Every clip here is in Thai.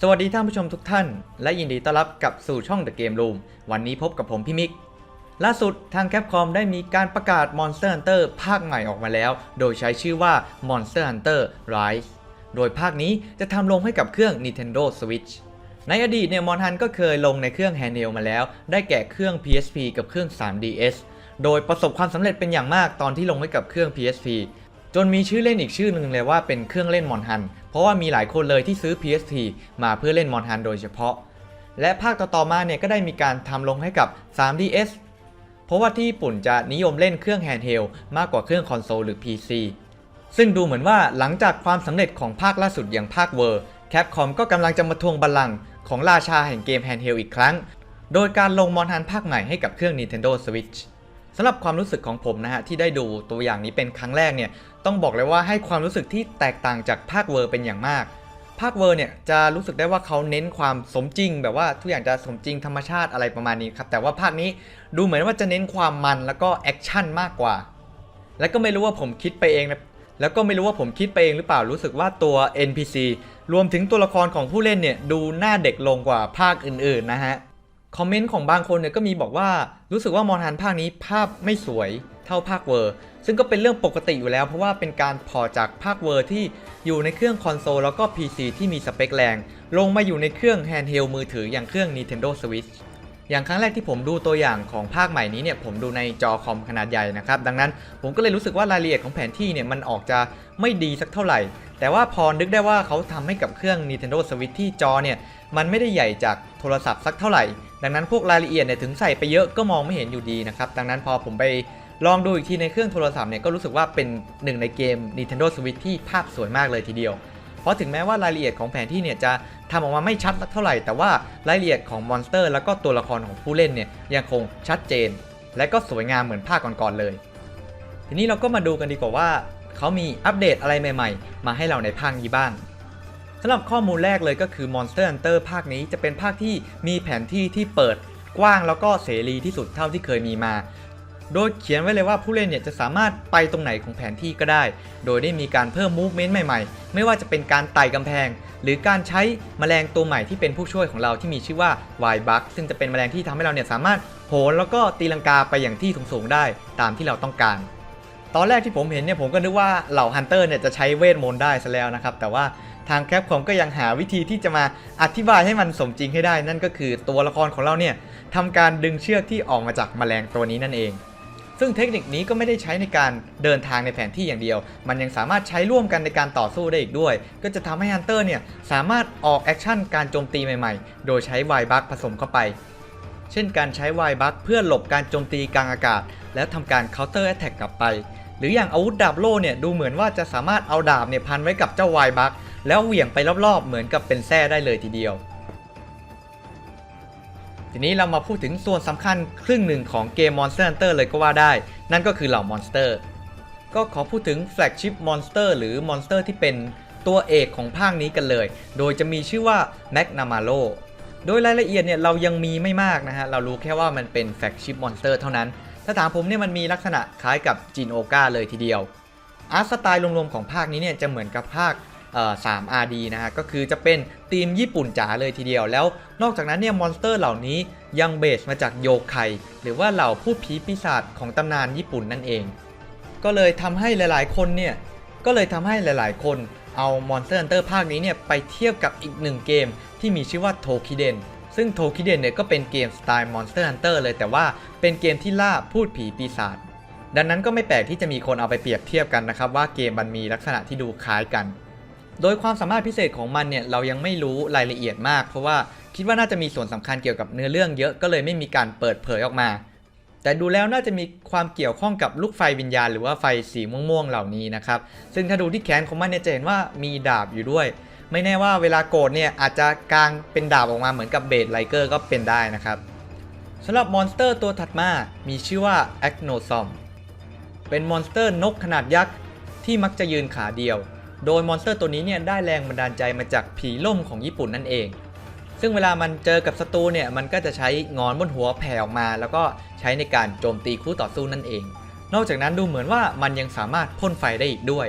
สวัสดีท่านผู้ชมทุกท่าน และยินดีต้อนรับกลับสู่ช่อง The Game Room วันนี้พบกับผมพี่มิก ล่าสุดทาง Capcom ได้มีการประกาศ Monster Hunter ภาคใหม่ออกมาแล้ว โดยใช้ชื่อว่า Monster Hunter Rise โดยภาคนี้จะทำลงให้กับเครื่อง Nintendo Switch ในอดีตเนี่ยมอนฮันก็เคยลงในเครื่อง Handheld มาแล้ว ได้แก่เครื่อง PSP กับเครื่อง 3DS โดยประสบความสำเร็จเป็นอย่างมากตอนที่ลงให้กับเครื่อง PSP จนมีชื่อเล่นอีกชื่อหนึ่งเลยว่าเป็นเครื่องเล่นมอนฮัน เพราะว่ามีหลายคนเลยที่ซื้อ PSP มาเพื่อเล่นมอนฮันโดยเฉพาะ และภาคต่อๆมาเนี่ยก็ได้มีการทำลงให้กับ 3DS เพราะว่าที่ญี่ปุ่นจะนิยมเล่นเครื่องแฮนด์เฮลมากกว่าเครื่องคอนโซลหรือ PC ซึ่งดูเหมือนว่าหลังจากความสำเร็จของภาคล่าสุดอย่างภาคเวอร์แคปคอมก็กำลังจะมาทวงบัลลังก์ของราชาแห่งเกมแฮนด์เฮลอีกครั้ง โดยการลงมอนฮันภาคใหม่ให้กับเครื่อง Nintendo Switch สำหรับความรู้สึกของผมนะฮะที่ได้ดูตัวอย่างนี้เป็นครั้งแรกเนี่ยต้องบอกเลยว่าให้ความรู้สึกที่แตกต่างจากภาคเวอร์เป็นอย่างมาก ภาคเวอร์เนี่ยจะรู้สึกได้ว่าเขาเน้นความสมจริง แบบว่าทุกอย่างจะสมจริงธรรมชาติอะไรประมาณนี้ครับแต่ว่าภาคนี้ดูเหมือนว่าจะเน้นความมันแล้วก็แอคชั่นมากกว่า แล้วก็ไม่รู้ว่าผมคิดไปเองนะแล้วก็ไม่รู้ว่าผมคิดไปเองหรือเปล่ารู้สึกว่าตัว NPC รวมถึงตัวละครของผู้เล่นเนี่ยดูหน้าเด็กลงกว่าภาคอื่นๆนะฮะ คอมเมนต์ของบางคนเนี่ยก็มีบอกว่ารู้สึกว่ามอนฮันภาคนี้ภาพไม่สวยเท่าภาคเวอร์ ซึ่งก็เป็นเรื่องปกติอยู่แล้ว เพราะว่าเป็นการพอจากภาคเวอร์ที่อยู่ในเครื่องคอนโซลแล้วก็ PC ที่มีสเปคแรง ลงมาอยู่ในเครื่องแฮนด์เฮลมือถืออย่างเครื่อง Nintendo Switch อย่างครั้งแรกที่ผมดูตัวอย่างของภาคใหม่นี้เนี่ยผมดูในจอคอมขนาดใหญ่นะครับ ดังนั้นผมก็เลยรู้สึกว่ารายละเอียดของแผนที่เนี่ยมันออกจะไม่ดีสักเท่าไหร่ แต่ว่าพอนึกได้ว่าเขาทำให้กับเครื่อง Nintendo Switch ที่จอเนี่ยมันไม่ได้ใหญ่จากโทรศัพท์สักเท่าไหร่ดังนั้นพวกรายละเอียดเนี่ยถึงใส่ไปเยอะก็มองไม่เห็นอยู่ดีนะครับ ดังนั้นพอผมไปลองดูอีกทีในเครื่องโทรศัพท์เนี่ยก็รู้สึกว่าเป็นหนึ่งในเกม Nintendo Switch ที่ภาพสวยมากเลยทีเดียว เพราะถึงแม้ว่ารายละเอียดของแผนที่เนี่ยจะทำออกมาไม่ชัดสักเท่าไหร่ แต่ว่ารายละเอียดของมอนสเตอร์ แล้วก็ตัวละครของผู้เล่นเนี่ยยังคงชัดเจน และก็สวยงามเหมือนภาคก่อนๆเลย ทีนี้เราก็มาดูกันดีกว่าว่าเขามีอัปเดตอะไรใหม่ ๆ มาให้เราในภาคนี้บ้าง สำหรับข้อมูลแรกเลยก็คือ Monster Hunter ภาคนี้จะเป็นภาคที่มีแผนที่ที่เปิดกว้างแล้วก็เสรีที่สุดเท่าที่เคยมีมา โดยเขียนไว้เลยว่าผู้เล่นเนี่ยจะสามารถไปตรงไหนของแผนที่ก็ได้ โดยได้มีการเพิ่มมูฟเมนต์ใหม่ๆ ไม่ว่าจะเป็นการไต่กำแพง หรือการใช้แมลงตัวใหม่ที่เป็นผู้ช่วยของเราที่มีชื่อว่า Y Bug ซึ่งจะเป็นแมลงที่ทำให้เราเนี่ยสามารถโหนแล้วก็ตีลังกาไปอย่างที่สูงๆได้ตามที่เราต้องการตอนแรกที่ผมเห็นเนี่ยผมก็นึกว่าเหล่าฮันเตอร์เนี่ยจะใช้เวทมนต์ได้ซะแล้วนะครับแต่ว่า ทางแคปคอมก็ยังหาวิธีที่จะมาอธิบายให้มันสมจริงให้ได้ นั่นก็คือตัวละครของเราเนี่ยทำการดึงเชือกที่ออกมาจากแมลงตัวนี้นั่นเอง ซึ่งเทคนิคนี้ก็ไม่ได้ใช้ในการเดินทางในแผนที่อย่างเดียว มันยังสามารถใช้ร่วมกันในการต่อสู้ได้อีกด้วย ก็จะทำให้ฮันเตอร์เนี่ยสามารถออกแอคชั่นการโจมตีใหม่ๆ โดยใช้ไวบัคผสมเข้าไป เช่นการใช้ไวบัคเพื่อหลบการโจมตีกลางอากาศ แล้วทำการ counter attack กกลับไป หรืออย่างอาวุธดาบโล่เนี่ยดูเหมือนว่าจะสามารถเอาดาบเนี่ยพันไว้กับเจ้าไวบัค แล้วเหวี่ยงไปรอบๆ เหมือนกับเป็นแส้ได้เลยทีเดียว ทีนี้เรามาพูดถึงส่วนสำคัญครึ่งหนึ่งของเกม Monster Hunter เลยก็ว่าได้ นั่นก็คือเหล่ามอนสเตอร์ ก็ขอพูดถึง Flagship Monster หรือมอนสเตอร์ที่เป็นตัวเอกของภาคนี้กันเลย โดยจะมีชื่อว่า Magnamalo โดยรายละเอียดเนี่ยเรายังมีไม่มากนะฮะ เรารู้แค่ว่ามันเป็น Flagship Monster เท่านั้น ถ้าถามผมเนี่ยมันมีลักษณะคล้ายกับจินโอกาเลยทีเดียวอาร์ตสไตล์รวมๆของภาคนี้เนี่ยจะเหมือนกับภาค 3RD นะฮะก็คือจะเป็นธีมญี่ปุ่นจ๋าเลยทีเดียว แล้วนอกจากนั้นเนี่ยมอนสเตอร์เหล่านี้ยังเบสมาจากโยไคหรือว่าเหล่าพูดผีปีศาจของตำนานญี่ปุ่นนั่นเอง ก็เลยทำให้หลายๆ คนเนี่ยก็เลยทำให้หลายๆ คนเอา Monster Hunter ภาคนี้เนี่ยไปเทียบกับอีกหนึ่งเกมที่มีชื่อว่า Tokiden ซึ่ง Tokiden เนี่ยก็เป็นเกมสไตล์ Monster Hunter เลยแต่ว่าเป็นเกมที่ล่าพูดผีปีศาจดังนั้นก็ไม่แปลกที่จะมีคนเอาไปเปรียบเทียบกันนะครับว่าเกมมันมีลักษณะที่ดูคล้ายกัน โดยความสามารถพิเศษของมันเนี่ยเรายังไม่รู้รายละเอียดมาก เพราะว่าคิดว่าน่าจะมีส่วนสำคัญเกี่ยวกับเนื้อเรื่องเยอะก็เลยไม่มีการเปิดเผยออกมา แต่ดูแล้วน่าจะมีความเกี่ยวข้องกับลูกไฟวิญญาณ หรือว่าไฟสีม่วงๆเหล่านี้นะครับซึ่งถ้าดูที่แขนของมันเนี่ยจะเห็นว่ามีดาบอยู่ด้วย ไม่แน่ว่าเวลาโกรธเนี่ยอาจจะกางเป็นดาบออกมาเหมือนกับเบดไลเกอร์ก็เป็นได้นะครับสำหรับมอนสเตอร์ตัวถัดมา มีชื่อว่า a c n o s o m เป็นมอนสเตอร์นกขนาดยักษ์ที่มักจะยืนขาเดียว โดยมอนสเตอร์ตัวนี้เนี่ยได้แรงบันดาลใจมาจากผีล่มของญี่ปุ่นนั่นเอง ซึ่งเวลามันเจอกับศัตรูเนี่ยมันก็จะใช้งอนบนหัวแผ่ออกมา แล้วก็ใช้ในการโจมตีคู่ต่อสู้นั่นเอง นอกจากนั้นดูเหมือนว่ามันยังสามารถพ่นไฟได้อีกด้วย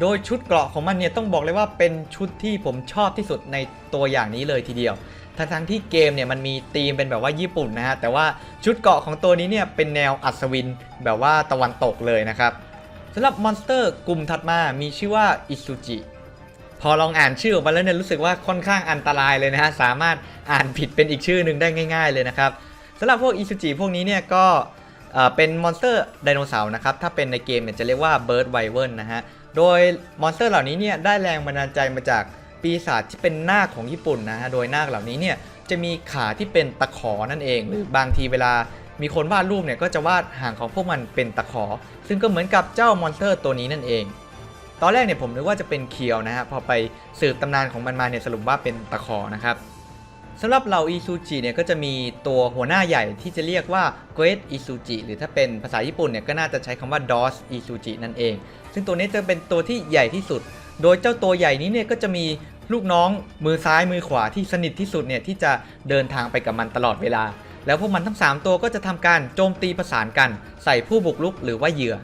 โดยชุดเกราะของมันเนี่ยต้องบอกเลยว่าเป็นชุดที่ผมชอบที่สุดในตัวอย่างนี้เลยทีเดียวทั้งทั้งที่เกมเนี่ยมันมีธีมเป็นแบบว่าญี่ปุ่นนะฮะแต่ว่าชุดเกราะของตัวนี้เนี่ยเป็นแนวอัศวินแบบว่าตะวันตกเลยนะครับ สำหรับมอนสเตอร์กลุ่มถัดมามีชื่อว่าอิซูจิพอลองอ่านชื่อออกมาแล้วเนี่ยรู้สึกว่าค่อนข้างอันตรายเลยนะฮะ สามารถอ่านผิดเป็นอีกชื่อหนึ่งได้ง่าย ๆเลยนะครับสำหรับพวกอิซูจิพวกนี้เนี่ยก็เอ่อเป็นมอนสเตอร์ไดโนเสาร์นะครับ ถ้าเป็นในเกมเนี่ยจะเรียกว่าเบิร์ดไวเวิร์นนะฮะ โดยมอนสเตอร์เหล่านี้เนี่ยได้แรงบันดาลใจมาจากปีศาจที่เป็นนาคของญี่ปุ่นนะฮะ โดยนาคเหล่านี้เนี่ยจะมีขาที่เป็นตะขอนั่นเอง หรือบางทีเวลา มีคนวาดรูปเนี่ยก็จะวาดหางของพวกมันเป็นตะขอ ซึ่งก็เหมือนกับเจ้ามอนสเตอร์ตัวนี้นั่นเอง ตอนแรกเนี่ยผมนึกว่าจะเป็นเคียวนะฮะพอไปสืบตำนานของมันมาเนี่ยสรุปว่าเป็นตะขอนะครับสำหรับเหล่าอิซูจิเนี่ยก็จะมีตัวหัวหน้าใหญ่ที่จะเรียกว่า Great Isuji หรือถ้าเป็นภาษาญี่ปุ่นเนี่ยก็น่าจะใช้คำว่า DOS Isuji นั่นเอง ซึ่งตัวนี้จะเป็นตัวที่ใหญ่ที่สุด โดยเจ้าตัวใหญ่นี้เนี่ยก็จะมีลูกน้องมือซ้ายมือขวาที่สนิทที่สุดเนี่ยที่จะเดินทางไปกับมันตลอดเวลา แล้วพวกมันทั้ง 3 ตัวก็จะทำการโจมตีประสานกัน ใส่ผู้บุกรุกหรือว่าเหยื่อ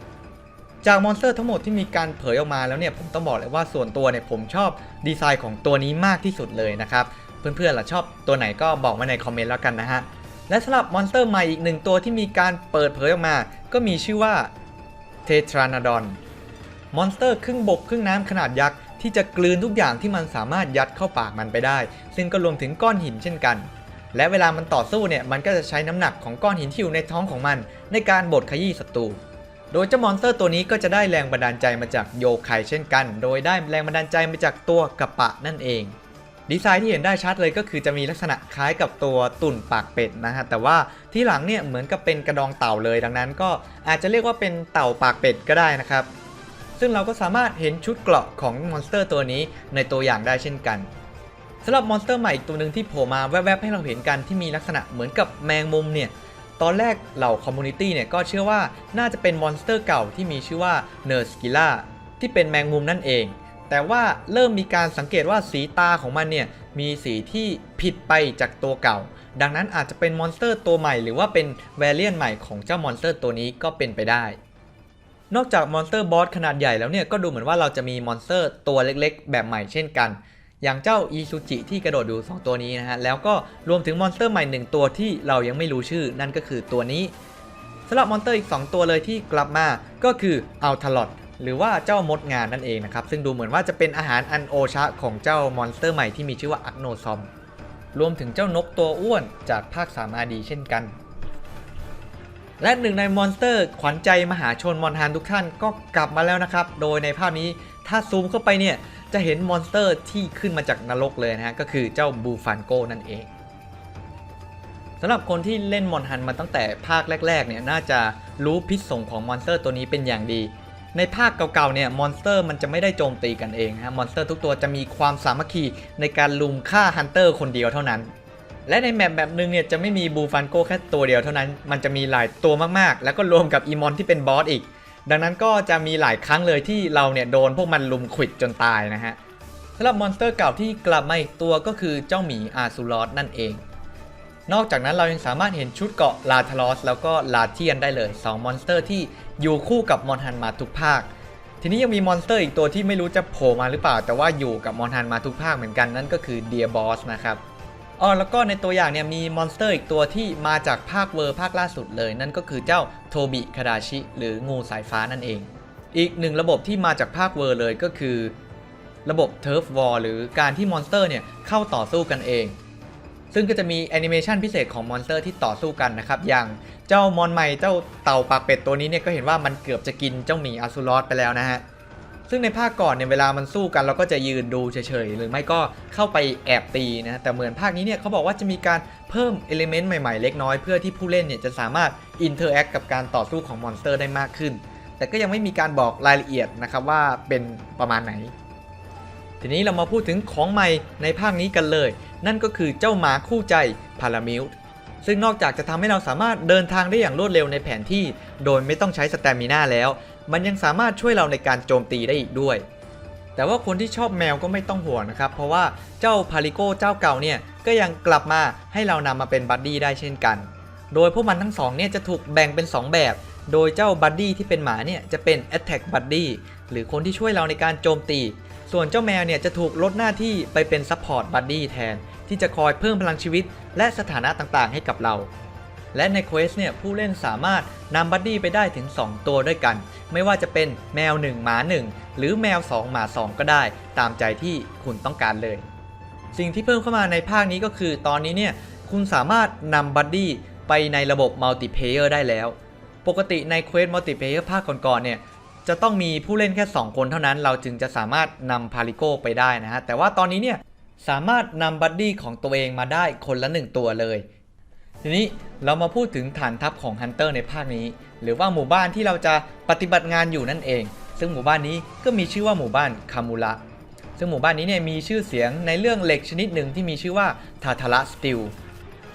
จากมอนสเตอร์ทั้งหมดที่มีการเผยออกมาแล้วเนี่ยผมต้องบอกเลยว่าส่วนตัวเนี่ยผมชอบดีไซน์ของตัวนี้มากที่สุดเลยนะครับเพื่อนๆล่ะชอบตัวไหนก็บอกมาในคอมเมนต์แล้วกันนะฮะและสำหรับมอนสเตอร์ใหม่อีกหนึ่งตัวที่มีการเปิดเผยออกมา ก็มีชื่อว่าเททรานาดอนมอนสเตอร์ครึ่งบกครึ่งน้ำขนาดยักษ์ที่จะกลืนทุกอย่างที่มันสามารถยัดเข้าปากมันไปได้ ซึ่งก็รวมถึงก้อนหินเช่นกัน และเวลามันต่อสู้เนี่ยมันก็จะใช้น้ำหนักของก้อนหินที่อยู่ในท้องของมัน ในการบดขยี้ศัตรูโดยเจ้ามอนสเตอร์ตัวนี้ก็จะได้แรงบันดาลใจมาจากโยไคเช่นกัน โดยได้แรงบันดาลใจมาจากตัวกระปะนั่นเอง ดีไซน์ที่เห็นได้ชัดเลยก็คือจะมีลักษณะคล้ายกับตัวตุ่นปากเป็ดนะฮะ แต่ว่าที่หลังเนี่ยเหมือนกับเป็นกระดองเต่าเลย ดังนั้นก็อาจจะเรียกว่าเป็นเต่าปากเป็ดก็ได้นะครับ ซึ่งเราก็สามารถเห็นชุดเกราะของมอนสเตอร์ตัวนี้ในตัวอย่างได้เช่นกัน สำหรับมอนสเตอร์ใหม่อีกตัวหนึ่งที่โผล่มาแวบๆให้เราเห็นกันที่มีลักษณะเหมือนกับแมงมุมเนี่ยตอนแรกเหล่าคอมมูนิตี้เนี่ยก็เชื่อว่าน่าจะเป็นมอนสเตอร์เก่าที่มีชื่อว่าเนอร์สกิล่าที่เป็นแมงมุมนั่นเอง แต่ว่าเริ่มมีการสังเกตว่าสีตาของมันเนี่ยมีสีที่ผิดไปจากตัวเก่า ดังนั้นอาจจะเป็นมอนสเตอร์ตัวใหม่หรือว่าเป็นแวรเลียนใหม่ของเจ้ามอนสเตอร์ตัวนี้ก็เป็นไปได้ นอกจากมอนสเตอร์บอสขนาดใหญ่แล้วเนี่ยก็ดูเหมือนว่าเราจะมีมอนสเตอร์ตัวเล็กๆ แบบใหม่เช่นกัน อย่างเจ้าอีซูจิที่กระโดดอยู่ 2 ตัวนี้นะฮะ แล้วก็รวมถึงมอนสเตอร์ใหม่ 1 ตัวที่เรายังไม่รู้ชื่อ นั่นก็คือตัวนี้สำหรับมอนสเตอร์อีก 2 ตัวเลยที่กลับมาก็คืออัลทลอดหรือว่าเจ้ามดงานนั่นเองนะครับ ซึ่งดูเหมือนว่าจะเป็นอาหารอันโอชะของเจ้ามอนสเตอร์ใหม่ที่มีชื่อว่าอักโนซอม รวมถึงเจ้านกตัวอ้วนจากภาค3 RD เช่นกัน และหนึ่งในมอนสเตอร์ขวัญใจมหาชนมอนฮันทุกท่านก็กลับมาแล้วนะครับ โดยในภาพนี้ถ้าซูมเข้าไปเนี่ย จะเห็นมอนสเตอร์ที่ขึ้นมาจากนรกเลยนะฮะ ก็คือเจ้าบูฟันโกนั่นเองสำหรับคนที่เล่นมอนฮันมาตั้งแต่ภาคแรกๆเนี่ยน่าจะรู้พิษสงของมอนสเตอร์ตัวนี้เป็นอย่างดี ในภาคเก่าๆเนี่ยมอนสเตอร์มันจะไม่ได้โจมตีกันเองฮะมอนสเตอร์ทุกตัวจะมีความสามัคคีในการลุมฆ่าฮันเตอร์คนเดียวเท่านั้น และในแมปแบบหนึงเนี่ยจะไม่มีบูฟันโกแค่ตัวเดียวเท่านั้น มันจะมีหลายตัวมากๆ แล้วก็รวมกับอีมอนที่เป็นบอสอีก ดังนั้นก็จะมีหลายครั้งเลยที่เราเนี่ยโดนพวกมันลุมขวิดจนตายนะฮะสำหรับมอนสเตอร์เก่าที่กลับมาอีกตัวก็คือเจ้าหมีอาซูลอสนั่นเอง นอกจากนั้นเรายังสามารถเห็นชุดเกาะลาทารอสแล้วก็ลาเทียนได้เลย 2 มอนสเตอร์ที่อยู่คู่กับมอนฮันมาทุกภาค ทีนี้ยังมีมอนสเตอร์อีกตัวที่ไม่รู้จะโผล่มาหรือเปล่า แต่ว่าอยู่กับมอนฮันมาทุกภาคเหมือนกันนั่นก็คือเดียบอสนะครับ อ๋อแล้วก็ในตัวอย่างเนี่ยมีมอนสเตอร์อีกตัวที่มาจากภาคเวอร์ภาคล่าสุดเลย นั่นก็คือเจ้าโทบิคาดาชิ หรืองูสายฟ้านั่นเอง อีกหนึ่งระบบที่มาจากภาคเวอร์เลยก็คือ ระบบเทิร์ฟวอลหรือการที่มอนสเตอร์เนี่ยเข้าต่อสู้กันเอง ซึ่งก็จะมีแอนิเมชันพิเศษของมอนสเตอร์ที่ต่อสู้กันนะครับ อย่างเจ้ามอนใหม่เจ้าเต่าปากเป็ดตัวนี้เนี่ยก็เห็นว่ามันเกือบจะกินเจ้าหมีอาซูรอสไปแล้วนะฮะ ซึ่งในภาคก่อนเนี่ยเวลามันสู้กันเราก็จะยืนดูเฉยๆ หรือไม่ก็เข้าไปแอบตีนะแต่เหมือนภาคนี้เนี่ยเขาบอกว่าจะมีการเพิ่มเอลิเมนต์ใหม่ๆ เล็กน้อยเพื่อที่ผู้เล่นเนี่ยจะสามารถอินเทอร์แอคกับการต่อสู้ของมอนสเตอร์ได้มากขึ้น แต่ก็ยังไม่มีการบอกรายละเอียดนะครับว่าเป็นประมาณไหน ทีนี้เรามาพูดถึงของใหม่ในภาคนี้กันเลย นั่นก็คือเจ้าหมาคู่ใจพารามิลซึ่งนอกจากจะทำให้เราสามารถเดินทางได้อย่างรวดเร็วในแผนที่ โดยไม่ต้องใช้สเตมิน่าแล้ว มันยังสามารถช่วยเราในการโจมตีได้อีกด้วย แต่ว่าคนที่ชอบแมวก็ไม่ต้องห่วงนะครับ เพราะว่าเจ้าพาริโกเจ้าเก่าเนี่ยก็ยังกลับมาให้เรานำมาเป็นบัดดี้ได้เช่นกัน โดยพวกมันทั้งสองเนี่ยจะถูกแบ่งเป็น 2 แบบ โดยเจ้าบัดดี้ที่เป็นหมาเนี่ยจะเป็น Attack Buddy หรือคนที่ช่วยเราในการโจมตี ส่วนเจ้าแมวเนี่ยจะถูกลดหน้าที่ไปเป็น Support Buddy แทน ที่จะคอยเพิ่มพลังชีวิต และสถานะต่างๆ ให้กับเรา และในเควสเนี่ยผู้เล่นสามารถนำบัดดี้ไปได้ถึง 2 ตัวด้วยกัน ไม่ว่าจะเป็นแมว 1 หมา 1 หรือแมว 2 หมา 2 ก็ได้ ตามใจที่คุณต้องการเลย สิ่งที่เพิ่มเข้ามาในภาคนี้ก็คือตอนนี้เนี่ยคุณสามารถนำบัดดี้ไปในระบบมัลติเพเยอร์ได้แล้ว ปกติในเควสมัลติเพเยอร์ภาคก่อนๆเนี่ยจะต้องมีผู้เล่นแค่ 2 คนเท่านั้น เราจึงจะสามารถนำพาริโกไปได้นะฮะแต่ว่าตอนนี้เนี่ยสามารถนำบัดดี้ของตัวเองมาได้คนละ 1 ตัวเลย ทีนี้เรามาพูดถึงฐานทัพของฮันเตอร์ในภาคนี้ หรือว่าหมู่บ้านที่เราจะปฏิบัติงานอยู่นั่นเอง ซึ่งหมู่บ้านนี้ก็มีชื่อว่าหมู่บ้านคามูระซึ่งหมู่บ้านนี้เนี่ยมีชื่อเสียงในเรื่องเหล็กชนิดหนึ่งที่มีชื่อว่าทาทาระสติล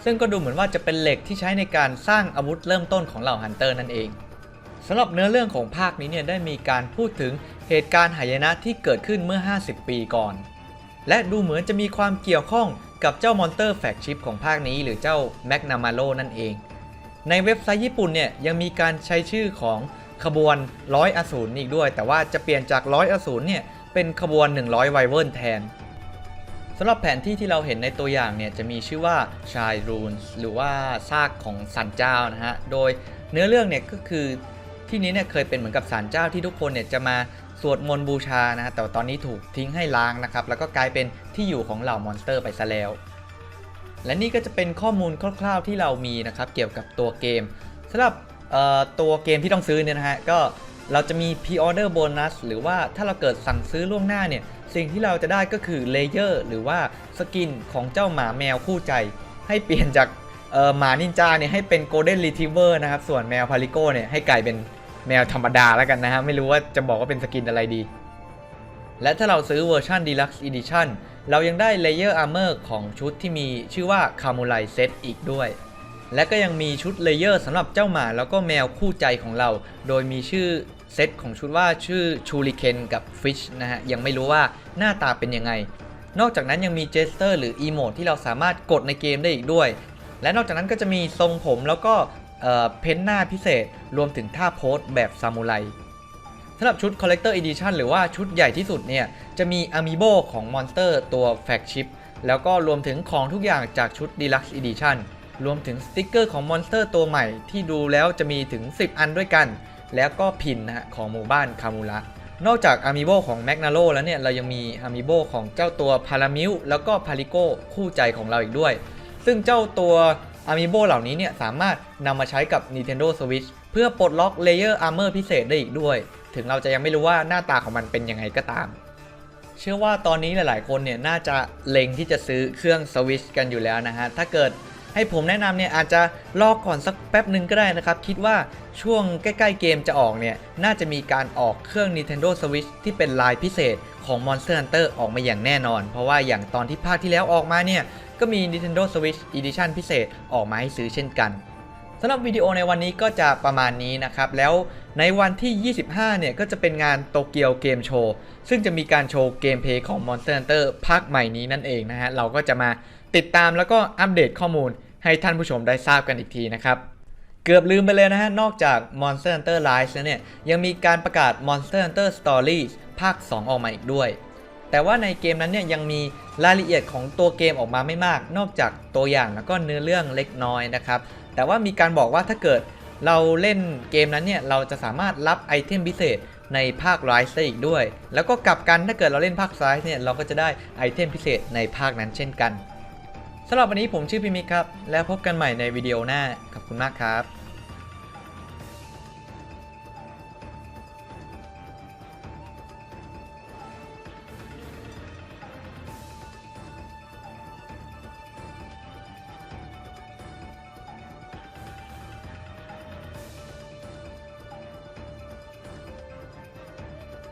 ซึ่งก็ดูเหมือนว่าจะเป็นเหล็กที่ใช้ในการสร้างอาวุธเริ่มต้นของเหล่าฮันเตอร์นั่นเองสำหรับเนื้อเรื่องของภาคนี้เนี่ยได้มีการพูดถึงเหตุการณ์หายนะที่เกิดขึ้นเมื่อ 50 ปีก่อน และดูเหมือนจะมีความเกี่ยวข้อง กับเจ้ามอนเตอร์แฟกชิปของภาคนี้หรือเจ้าแมกนามาโลนั่นเอง ในเว็บไซต์ญี่ปุ่นเนี่ยยังมีการใช้ชื่อของขบวนร้อยอสูรอีกด้วย แต่ว่าจะเปลี่ยนจากร้อยอสูรเนี่ยเป็นขบวน 100 ไวเวิร์นแทนสำหรับแผนที่ที่เราเห็นในตัวอย่างเนี่ยจะมีชื่อว่าชายรูนหรือว่าซากของสันเจ้านะฮะ โดยเนื้อเรื่องเนี่ยก็คือที่นี้เนี่ยเคยเป็นเหมือนกับสันเจ้าที่ทุกคนเนี่ยจะมา สวดมนต์บูชานะฮะแต่ว่าตอนนี้ถูกทิ้งให้ล้างนะครับ แล้วก็กลายเป็นที่อยู่ของเหล่ามอนสเตอร์ไปซะแล้ว และนี่ก็จะเป็นข้อมูลคร่าวๆที่เรามีนะครับเกี่ยวกับตัวเกมสำหรับตัวเกมที่ต้องซื้อเนี่ยนะฮะก็เราจะมี Pre-order Bonus หรือว่าถ้าเราเกิดสั่งซื้อล่วงหน้าเนี่ย สิ่งที่เราจะได้ก็คือเลเยอร์หรือว่าสกินของเจ้าหมาแมวคู่ใจ ให้เปลี่ยนจากหมานินจาเนี่ยให้เป็น Golden Retriever นะครับ ส่วนแมวพาริโกเนี่ยให้กลายเป็น แมวธรรมดาแล้วกันนะฮะ ไม่รู้ว่าจะบอกว่าเป็นสกินอะไรดี และถ้าเราซื้อเวอร์ชัน Deluxe Edition เรายังได้เลเยอร์อาร์เมอร์ของชุดที่มีชื่อว่า c a m u r a i Set อีกด้วย และก็ยังมีชุดเลเยอร์สำหรับเจ้าหมาแล้วก็แมวคู่ใจของเรา โดยมีชื่อเซตของชุดว่าชื่อชูริเคนกับฟิชนะฮะ ยังไม่รู้ว่าหน้าตาเป็นยังไง นอกจากนั้นยังมีเจสเตอร์หรืออีโมดที่เราสามารถกดในเกมได้อีกด้วย และนอกจากนั้นก็จะมีทรงผมแล้วก็ เพ้นหน้าพิเศษรวมถึงท่าโพสแบบซามูไรสำหรับชุด Collector Edition หรือว่าชุดใหญ่ที่สุดเนี่ย จะมี Amiibo ของ Monster ตัว Flagship แล้วก็รวมถึงของทุกอย่างจากชุด Deluxe Edition รวมถึงสติกเกอร์ของ Monster ตัวใหม่ที่ดูแล้วจะมีถึง 10 อันด้วยกัน แล้วก็พินนะฮะของหมู่บ้านคามูระนอกจาก Amiibo ของ Magnalo แล้วเนี่ย เรายังมี Amiibo ของเจ้าตัว p a r a m i l แล้วก็ Palico คู่ใจของเราอีกด้วย ซึ่งเจ้าตัว Amiibo เหล่านี้เนี่ยสามารถนำมาใช้กับ Nintendo Switch เพื่อปลดล็อก Layer Armor พิเศษได้อีกด้วย ถึงเราจะยังไม่รู้ว่าหน้าตาของมันเป็นยังไงก็ตาม เชื่อว่าตอนนี้หลายๆ คนเนี่ยน่าจะเล็งที่จะซื้อเครื่อง Switch กันอยู่แล้วนะฮะ ถ้าเกิดให้ผมแนะนำเนี่ยอาจจะรอก่อนสักแป๊บหนึ่งก็ได้นะครับ คิดว่าช่วงใกล้ ๆ เกมจะออกเนี่ยน่าจะมีการออกเครื่อง Nintendo Switch ที่เป็นลายพิเศษ ของ Monster Hunter ออกมาอย่างแน่นอน เพราะว่าอย่างตอนที่ภาคที่แล้วออกมาเนี่ย ก็มี Nintendo Switch Edition พิเศษออกมาให้ซื้อเช่นกันสำหรับวิดีโอในวันนี้ก็จะประมาณนี้นะครับ แล้วในวันที่ 25 เนี่ย ก็จะเป็นงานโตเกียวเกมโชว์ ซึ่งจะมีการโชว์เกมเพลย์ของ Monster Hunter ภาคใหม่นี้นั่นเองนะฮะ เราก็จะมาติดตามแล้วก็อัปเดตข้อมูลให้ท่านผู้ชมได้ทราบกันอีกทีนะครับ เกือบลืมไปเลยนะฮะ นอกจาก Monster Hunter Rise แล้วเนี่ย ยังมีการประกาศ Monster Hunter Stories ภาค 2 ออกมาอีกด้วย แต่ว่าในเกมนั้นเนี่ยยังมีรายละเอียดของตัวเกมออกมาไม่มาก นอกจากตัวอย่างแล้วก็เนื้อเรื่องเล็กน้อยนะครับ แต่ว่ามีการบอกว่าถ้าเกิดเราเล่นเกมนั้นเนี่ย เราจะสามารถรับไอเทมพิเศษในภาค Rise ได้อีกด้วย แล้วก็กลับกันถ้าเกิดเราเล่นภาค Rise เนี่ย เราก็จะได้ไอเทมพิเศษในภาคนั้นเช่นกันสำหรับวันนี้ผมชื่อพิมิกครับ แล้วพบกันใหม่ในวิดีโอหน้า ขอบคุณมากครับ